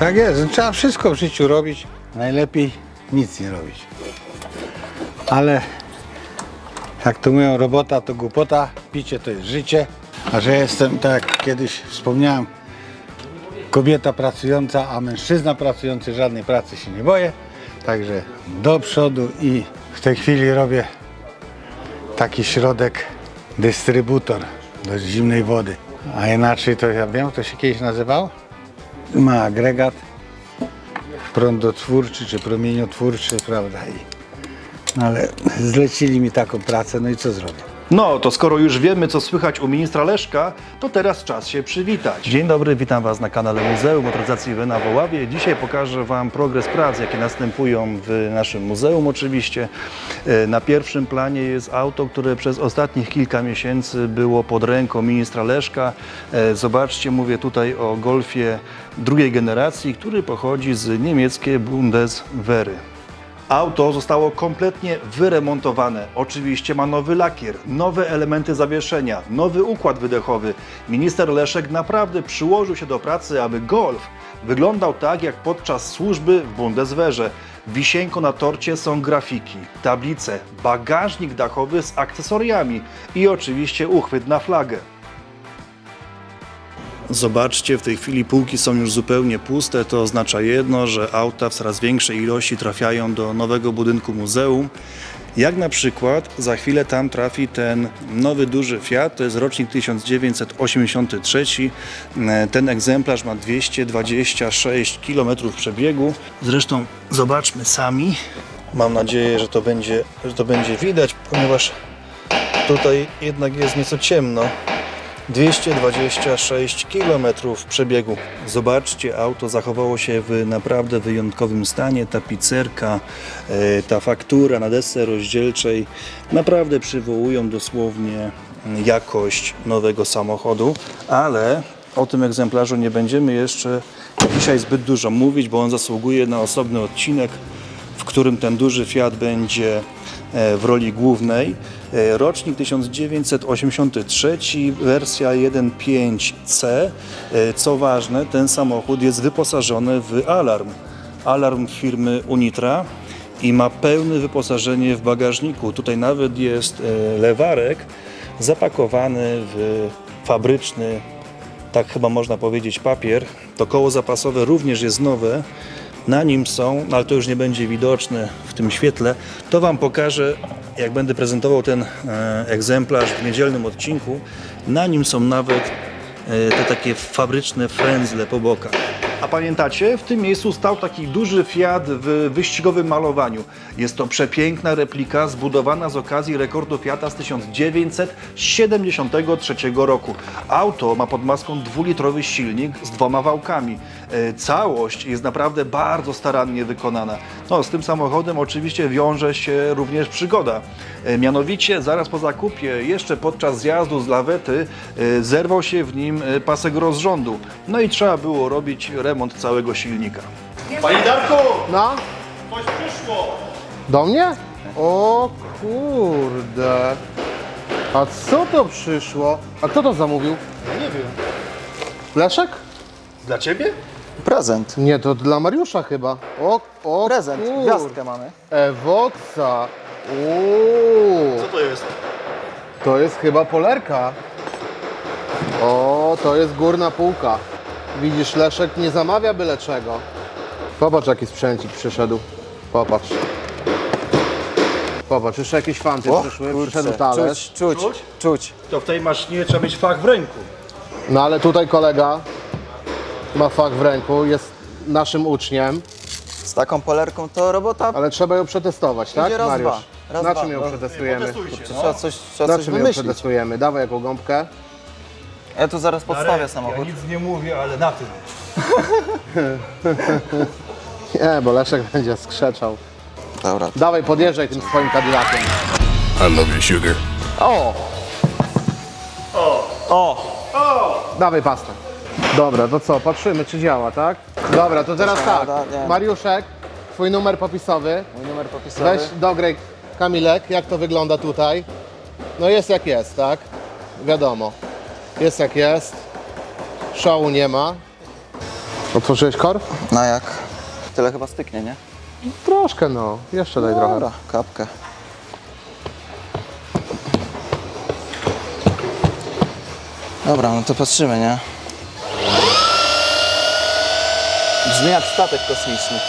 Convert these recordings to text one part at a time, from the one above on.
Tak jest, trzeba wszystko w życiu robić. Najlepiej nic nie robić. Ale jak to mówią, robota to głupota, picie to jest życie. A że jestem, tak jak kiedyś wspomniałem, kobieta pracująca, a mężczyzna pracujący, żadnej pracy się nie boję. Także do przodu i w tej chwili robię taki środek dystrybutor do zimnej wody. A inaczej to ja wiem, to się kiedyś nazywał? Ma agregat prądotwórczy czy promieniotwórczy, prawda? I, no ale zlecili mi taką pracę, no i co zrobię? No, to skoro już wiemy, co słychać u ministra Leszka, to teraz czas się przywitać. Dzień dobry, witam Was na kanale Muzeum Motoryzacji w na Woławie. Dzisiaj pokażę Wam progres prac, jakie następują w naszym muzeum oczywiście. E, Na pierwszym planie jest auto, które przez ostatnich kilka miesięcy było pod ręką ministra Leszka. E, Zobaczcie, mówię tutaj o Golfie drugiej generacji, który pochodzi z niemieckiej Bundeswehry. Auto zostało kompletnie wyremontowane. Oczywiście ma nowy lakier, nowe elementy zawieszenia, nowy układ wydechowy. Minister Leszek naprawdę przyłożył się do pracy, aby Golf wyglądał tak jak podczas służby w Bundeswehrze. Wisienką na torcie są grafiki, tablice, bagażnik dachowy z akcesoriami i oczywiście uchwyt na flagę. Zobaczcie, w tej chwili półki są już zupełnie puste. To oznacza jedno, że auta w coraz większej ilości trafiają do nowego budynku muzeum. Jak na przykład za chwilę tam trafi ten nowy duży Fiat, to jest rocznik 1983. E, Ten egzemplarz ma 226 km przebiegu. Zresztą zobaczmy sami. Mam nadzieję, że to będzie, że to będzie widać, ponieważ tutaj jednak jest nieco ciemno. 226 km przebiegu. Zobaczcie, auto zachowało się w naprawdę wyjątkowym stanie. Tapicerka, e, ta faktura na desce rozdzielczej naprawdę przywołują dosłownie jakość nowego samochodu, ale o tym egzemplarzu nie będziemy jeszcze dzisiaj zbyt dużo mówić, bo on zasługuje na osobny odcinek w którym ten duży Fiat będzie e, w roli głównej. E, Rocznik 1983, wersja 1.5C. E, Co ważne, ten samochód jest wyposażony w alarm. Alarm firmy Unitra i ma pełne wyposażenie w bagażniku. Tutaj nawet jest e, lewarek zapakowany w fabryczny tak chyba można powiedzieć, papier. To koło zapasowe również jest nowe. Na nim są, no ale to już nie będzie widoczne w tym świetle. To Wam pokażę, jak będę prezentował ten e, egzemplarz w niedzielnym odcinku. Na nim są nawet e, te takie fabryczne frędzle po bokach. A pamiętacie, w tym miejscu stał taki duży Fiat w wyścigowym malowaniu. Jest to przepiękna replika zbudowana z okazji rekordu Fiata z 1973 roku. Auto ma pod maską dwulitrowy silnik z dwoma wałkami. E, Całość jest naprawdę bardzo starannie wykonana. No, z tym samochodem oczywiście wiąże się również przygoda. E, Mianowicie zaraz po zakupie, jeszcze podczas zjazdu z lawety, e, zerwał się w nim pasek rozrządu. No i trzeba było robić remont całego silnika. Panie Darku! No, Coś przyszło! do mnie? O kurde. A co to przyszło? A kto to zamówił? Nie wiem. Leszek? Dla ciebie? Prezent. Nie, to dla Mariusza chyba. O, o Prezent. kur- Gwiazdkę mamy. Ewoxa. Uuu, Co to jest? to jest chyba polerka. O, to jest górna półka. Widzisz, Leszek nie zamawia byle czego. Popatrz, jaki sprzęcik przyszedł. Popatrz. Popatrz, jeszcze jakieś fanty przyszły. Przyszedł talerz. Czuć, czuć, czuć. To w tej maszynie trzeba mieć fach w ręku. No ale tutaj kolega ma fach w ręku, jest naszym uczniem, Z taką polerką to robota ale trzeba ją przetestować, tak raz, Mariusz? dwa. Raz, Na dwa. czym ją No. przetestujemy? Potestujcie, trzeba no. coś, trzeba Na coś czym ją wymyślić. przetestujemy? Dawaj jaką gąbkę. Ja tu zaraz podstawię Ja samochód. nic nie mówię, ale na tym. Nie, bo Leszek będzie skrzeczał. Dobra. Dawaj, podjeżdżaj tym swoim Cadillaciem. I love you, sugar. O! O! Dawaj pastę. Dobra, to co, patrzymy czy działa, tak? Dobra, to teraz tak. nie. Mariuszek, twój numer popisowy. Mój numer popisowy. Weź dograj Kamilek, jak to wygląda tutaj. No jest jak jest, tak? Wiadomo. Jest jak jest. Szału nie ma. Otworzyłeś korb? No jak? Tyle chyba styknie, nie? Troszkę no, jeszcze daj trochę. Dobra, kapkę. Dobra, no to patrzymy, nie? Brzmi jak statek kosmiczny.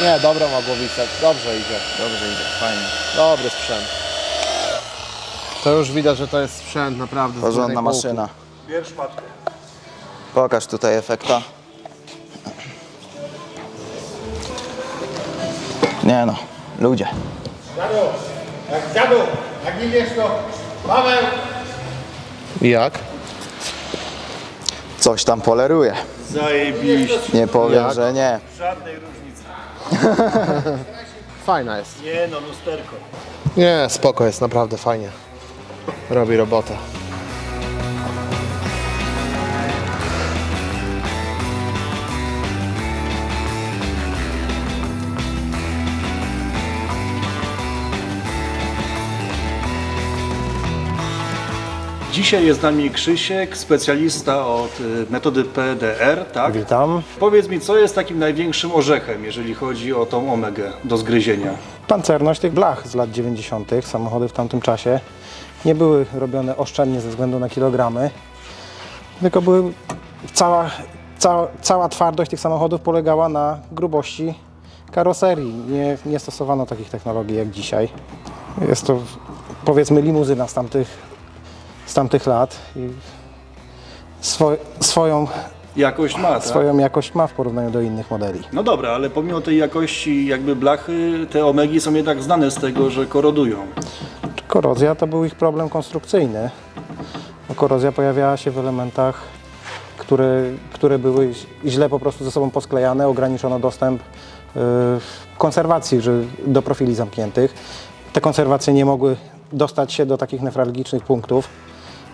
Nie, dobra ma głowicę, dobrze idzie. Dobrze idzie, fajnie. Dobry sprzęt. To już widać, że to jest sprzęt naprawdę z Porządna górnej maszyna. Bierz matkę. Pokaż tutaj efekta. Nie no, ludzie. Jak dziadu, jak nie wiesz to Paweł. Jak? Coś tam poleruje. Zajebiście. Nie powiem, Jak? że nie. Żadnej różnicy. Fajna jest. Nie no, lusterko. Nie, spoko jest, naprawdę fajnie. Robi robotę. Dzisiaj jest z nami Krzysiek, specjalista od y, metody PDR, tak? Witam. Powiedz mi, co jest takim największym orzechem, jeżeli chodzi o tą omegę do zgryzienia? Pancerność tych blach z lat 90. Samochody w tamtym czasie nie były robione oszczędnie ze względu na kilogramy, tylko były cała, cała, cała twardość tych samochodów polegała na grubości karoserii. Nie, nie stosowano takich technologii jak dzisiaj. Jest to powiedzmy limuzyna z tamtych, z tamtych lat i swo, swoją, Jakość ma, tak? swoją jakość ma w porównaniu do innych modeli. No dobra, ale pomimo tej jakości jakby blachy, te omegi są jednak znane z tego, że korodują. Korozja to był ich problem konstrukcyjny. No, Korozja pojawiała się w elementach, które, które były źle po prostu ze sobą posklejane, ograniczono dostęp yy, konserwacji że do profili zamkniętych. Te konserwacje nie mogły dostać się do takich newralgicznych punktów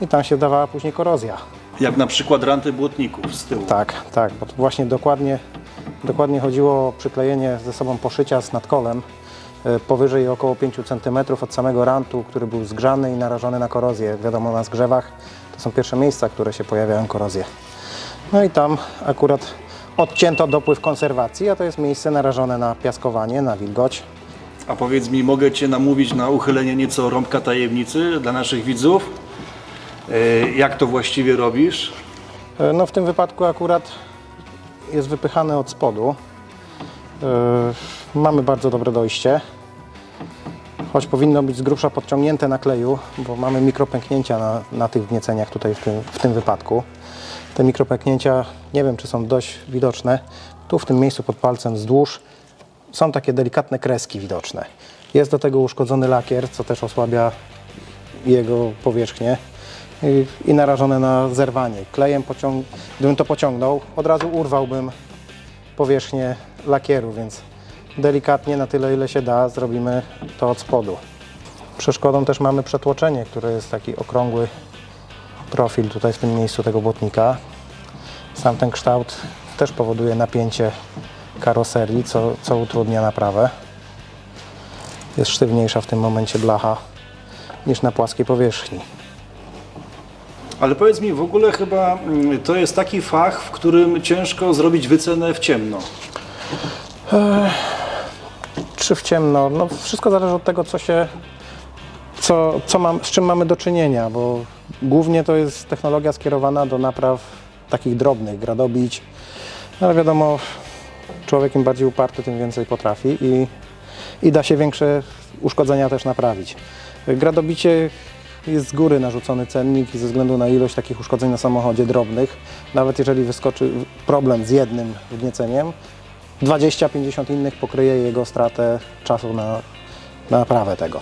i tam się dawała później korozja. Jak na przykład ranty błotników z tyłu. Tak, tak, bo to właśnie dokładnie, dokładnie chodziło o przyklejenie ze sobą poszycia z nadkolem e, powyżej około 5 cm od samego rantu, który był zgrzany i narażony na korozję. Wiadomo, na zgrzewach to są pierwsze miejsca, które się pojawiają korozje. No i tam akurat odcięto dopływ konserwacji, a to jest miejsce narażone na piaskowanie, na wilgoć. A powiedz mi, mogę Cię namówić na uchylenie nieco rąbka tajemnicy dla naszych widzów? E, Jak to właściwie robisz? E, No w tym wypadku akurat jest wypychane od spodu. E, Mamy bardzo dobre dojście. Choć powinno być z grubsza podciągnięte na kleju, bo mamy mikropęknięcia na, na tych wgnieceniach tutaj w tym, w tym wypadku. Te mikropęknięcia, nie wiem czy są dość widoczne, tu w tym miejscu pod palcem wzdłuż są takie delikatne kreski widoczne. Jest do tego uszkodzony lakier, co też osłabia jego powierzchnię i, i narażone na zerwanie. Klejem pociąg... gdybym to pociągnął, od razu urwałbym powierzchnię lakieru, więc delikatnie na tyle ile się da zrobimy to od spodu. Przeszkodą też mamy przetłoczenie, które jest taki okrągły profil tutaj w tym miejscu tego błotnika. Sam ten kształt też powoduje napięcie karoserii, co, co utrudnia naprawę. Jest sztywniejsza w tym momencie blacha niż na płaskiej powierzchni. Ale powiedz mi, w ogóle chyba mm, to jest taki fach, w którym ciężko zrobić wycenę w ciemno. czy w ciemno. No, wszystko zależy od tego, co się, co, co mam, z czym mamy do czynienia, bo głównie to jest technologia skierowana do napraw takich drobnych, gradobić, no, ale wiadomo, człowiek im bardziej uparty, tym więcej potrafi i, i da się większe uszkodzenia też naprawić. Gradobicie jest z góry narzucony cennik i ze względu na ilość takich uszkodzeń na samochodzie drobnych, nawet jeżeli wyskoczy problem z jednym wgnieceniem, 20-50 innych pokryje jego stratę czasu na, na naprawę tego.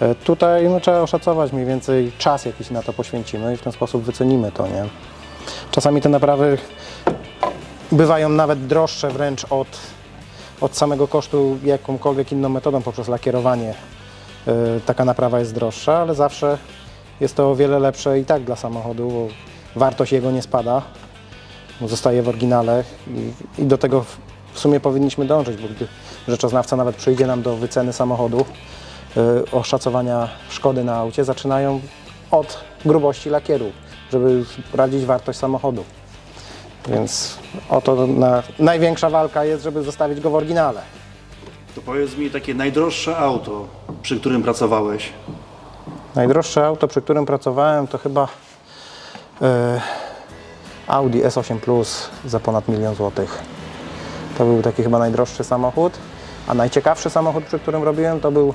E, Tutaj no, trzeba oszacować mniej więcej czas, jaki na to poświęcimy i w ten sposób wycenimy to. Nie? Czasami te naprawy bywają nawet droższe wręcz od, od samego kosztu jakąkolwiek inną metodą poprzez lakierowanie. E, Taka naprawa jest droższa, ale zawsze jest to o wiele lepsze i tak dla samochodu, bo wartość jego nie spada, zostaje w oryginale i, i do tego w- sumie powinniśmy dążyć, bo gdy rzeczoznawca nawet przyjdzie nam do wyceny samochodu, y, oszacowania szkody na aucie, zaczynają od grubości lakieru, żeby sprawdzić wartość samochodu. Więc oto na, największa walka jest, żeby zostawić go w oryginale. To powiedz mi takie najdroższe auto, przy którym pracowałeś. Najdroższe auto, przy którym pracowałem, to chyba e, Audi S8 Plus za ponad milion złotych. To był taki chyba najdroższy samochód. A najciekawszy samochód, przy którym robiłem, to był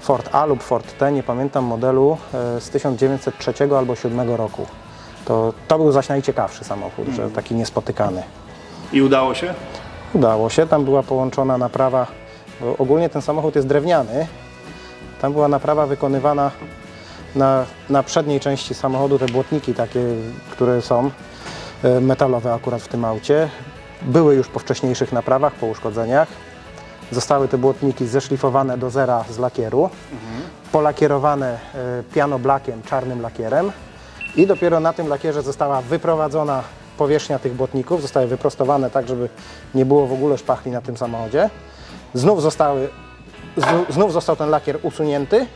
Ford A lub Ford T, nie pamiętam modelu, e, z 1903 albo 2007 roku. To, to był zaś najciekawszy samochód, że taki niespotykany. I udało się? Udało się, tam była połączona naprawa, bo ogólnie ten samochód jest drewniany. Tam była naprawa wykonywana na, na przedniej części samochodu, te błotniki takie, które są e, metalowe akurat w tym aucie. Były już po wcześniejszych naprawach, po uszkodzeniach. Zostały te błotniki zeszlifowane do zera z lakieru, polakierowane e, pianoblakiem, czarnym lakierem i dopiero na tym lakierze została wyprowadzona powierzchnia tych błotników, zostały wyprostowane tak, żeby nie było w ogóle szpachli na tym samochodzie. Znów, zostały, znów został ten lakier usunięty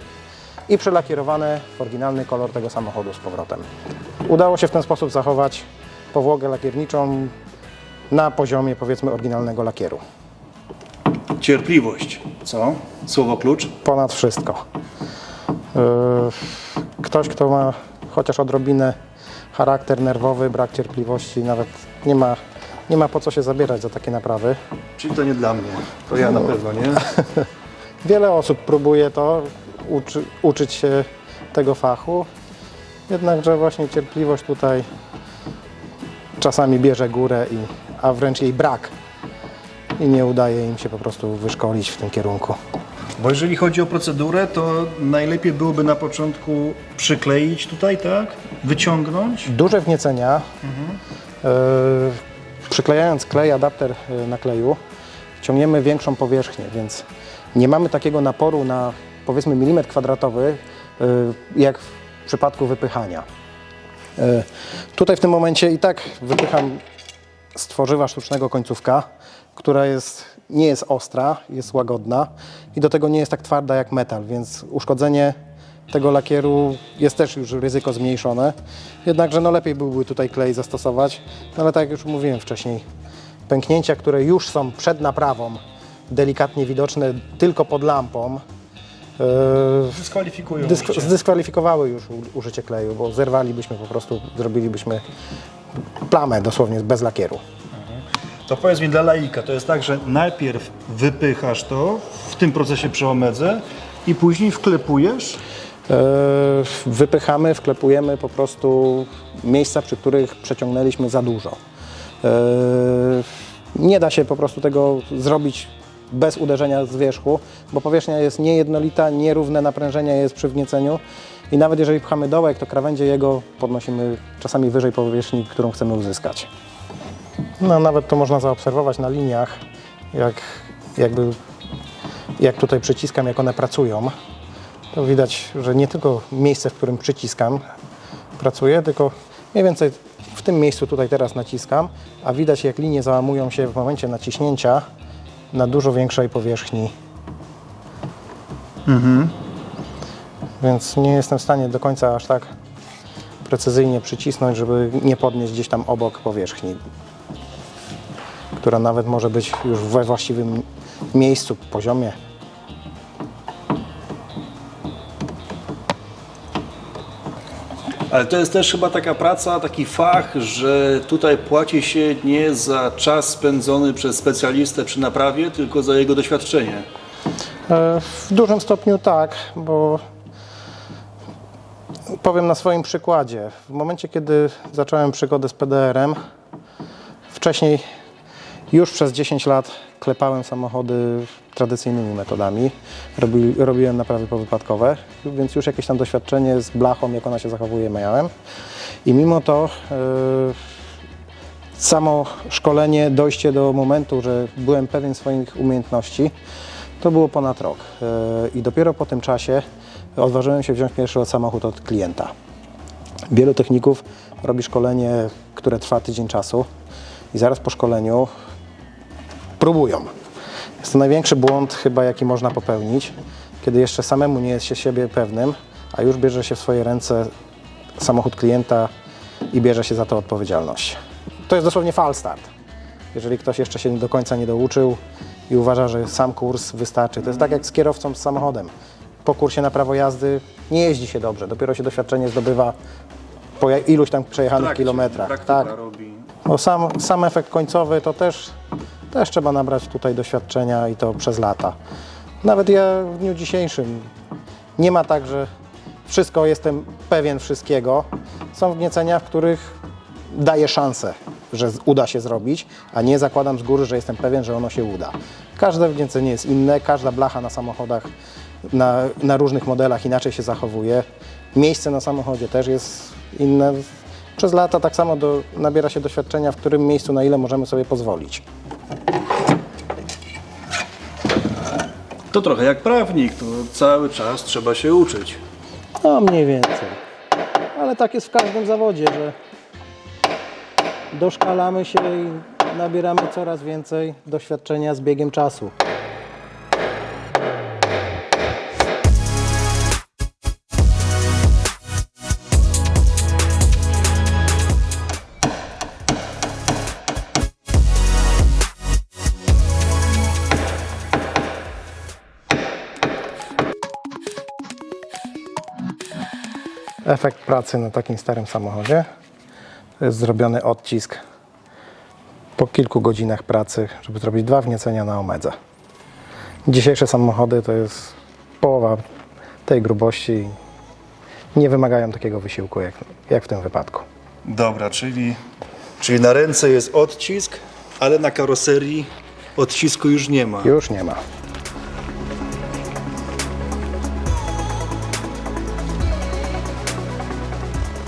i przelakierowane w oryginalny kolor tego samochodu z powrotem. Udało się w ten sposób zachować powłogę lakierniczą na poziomie powiedzmy oryginalnego lakieru. Cierpliwość. Co? Słowo klucz? ponad wszystko. Yy, Ktoś, kto ma chociaż odrobinę charakter nerwowy, brak cierpliwości, nawet nie ma, nie ma po co się zabierać za takie naprawy. Czyli to nie dla mnie. To ja na pewno, nie? Wiele osób próbuje to, uczy, uczyć się tego fachu, jednakże właśnie cierpliwość tutaj czasami bierze górę, i, a wręcz jej brak. I nie udaje im się po prostu wyszkolić w tym kierunku. Bo jeżeli chodzi o procedurę, to najlepiej byłoby na początku przykleić tutaj, tak? Wyciągnąć. duże wniecenia. E, przyklejając klej, adapter e, na kleju, ciągniemy większą powierzchnię, więc nie mamy takiego naporu na powiedzmy milimetr kwadratowy, e, jak w przypadku wypychania. E, tutaj w tym momencie i tak wypycham z tworzywa sztucznego końcówka, która jest, nie jest ostra, jest łagodna i do tego nie jest tak twarda jak metal, więc uszkodzenie tego lakieru jest też już ryzyko zmniejszone. Jednakże no lepiej byłby tutaj klej zastosować, no ale tak jak już mówiłem wcześniej, pęknięcia, które już są przed naprawą, delikatnie widoczne tylko pod lampą, yy, Dyskwalifikują dysk- zdyskwalifikowały już użycie kleju, bo zerwalibyśmy po prostu, zrobilibyśmy plamę dosłownie bez lakieru. To powiedz mi dla laika, to jest tak, że najpierw wypychasz to w tym procesie przy omedze i później wklepujesz. E, Wypychamy, wklepujemy po prostu miejsca, przy których przeciągnęliśmy za dużo. E, Nie da się po prostu tego zrobić bez uderzenia z wierzchu, bo powierzchnia jest niejednolita, nierówne naprężenie jest przy wgnieceniu i nawet jeżeli pchamy dołek, to krawędzie jego podnosimy czasami wyżej powierzchni, którą chcemy uzyskać. No, nawet to można zaobserwować na liniach, jak, jakby, jak tutaj przyciskam, jak one pracują to widać, że nie tylko miejsce, w którym przyciskam, pracuje, tylko mniej więcej w tym miejscu tutaj teraz naciskam, a widać jak linie załamują się w momencie naciśnięcia na dużo większej powierzchni. Więc nie jestem w stanie do końca aż tak precyzyjnie przycisnąć, żeby nie podnieść gdzieś tam obok powierzchni, która nawet może być już we właściwym miejscu, poziomie. Ale to jest też chyba taka praca, taki fach, że tutaj płaci się nie za czas spędzony przez specjalistę przy naprawie, tylko za jego doświadczenie. E, W dużym stopniu tak, bo powiem na swoim przykładzie. W momencie, kiedy zacząłem przygodę z PDR-em, wcześniej już przez 10 lat klepałem samochody tradycyjnymi metodami. Robi, robiłem naprawy powypadkowe, więc już jakieś tam doświadczenie z blachą, jak ona się zachowuje, miałem. I mimo to e, samo szkolenie, dojście do momentu, że byłem pewien swoich umiejętności, to było ponad rok. E, I dopiero po tym czasie odważyłem się wziąć pierwszy samochód od klienta. Wielu techników robi szkolenie, które trwa tydzień czasu i zaraz po szkoleniu próbują. Jest to największy błąd chyba, jaki można popełnić, kiedy jeszcze samemu nie jest się siebie pewnym, a już bierze się w swoje ręce samochód klienta i bierze się za to odpowiedzialność. To jest dosłownie fal start. Jeżeli ktoś jeszcze się do końca nie douczył i uważa, że sam kurs wystarczy, to jest tak jak z kierowcą z samochodem. Po kursie na prawo jazdy nie jeździ się dobrze, dopiero się doświadczenie zdobywa po iluś tam przejechanych kilometrach. Praktyka Tak. robi. Bo sam, sam efekt końcowy to też, też trzeba nabrać tutaj doświadczenia i to przez lata. Nawet ja w dniu dzisiejszym nie ma tak, że wszystko jestem pewien wszystkiego. Są wniecenia, w których daję szansę, że uda się zrobić, a nie zakładam z góry, że jestem pewien, że ono się uda. Każde wniecenie jest inne, każda blacha na samochodach, na, na różnych modelach inaczej się zachowuje. Miejsce na samochodzie też jest inne. Przez lata tak samo do, nabiera się doświadczenia, w którym miejscu na ile możemy sobie pozwolić. To trochę jak prawnik, to cały czas trzeba się uczyć. No mniej więcej. Ale tak jest w każdym zawodzie, że doszkalamy się i nabieramy coraz więcej doświadczenia z biegiem czasu. Efekt pracy na takim starym samochodzie to jest zrobiony odcisk po kilku godzinach pracy, żeby zrobić dwa wniecenia na omedze. Dzisiejsze samochody to jest połowa tej grubości nie wymagają takiego wysiłku jak, jak w tym wypadku. Dobra, czyli, czyli na ręce jest odcisk, ale na karoserii odcisku już nie ma. Już nie ma.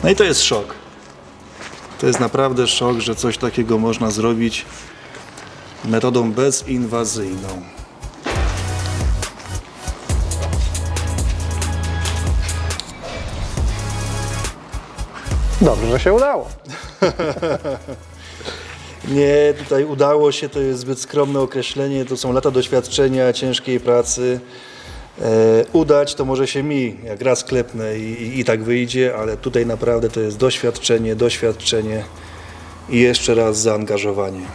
No i to jest szok. To jest naprawdę szok, że coś takiego można zrobić metodą bezinwazyjną. Dobrze, że się udało. Nie, tutaj udało się, to jest zbyt skromne określenie, to są lata doświadczenia, ciężkiej pracy. E, udać to może się mi, jak raz klepnę i, i, i tak wyjdzie, ale tutaj naprawdę to jest doświadczenie, doświadczenie i jeszcze raz zaangażowanie.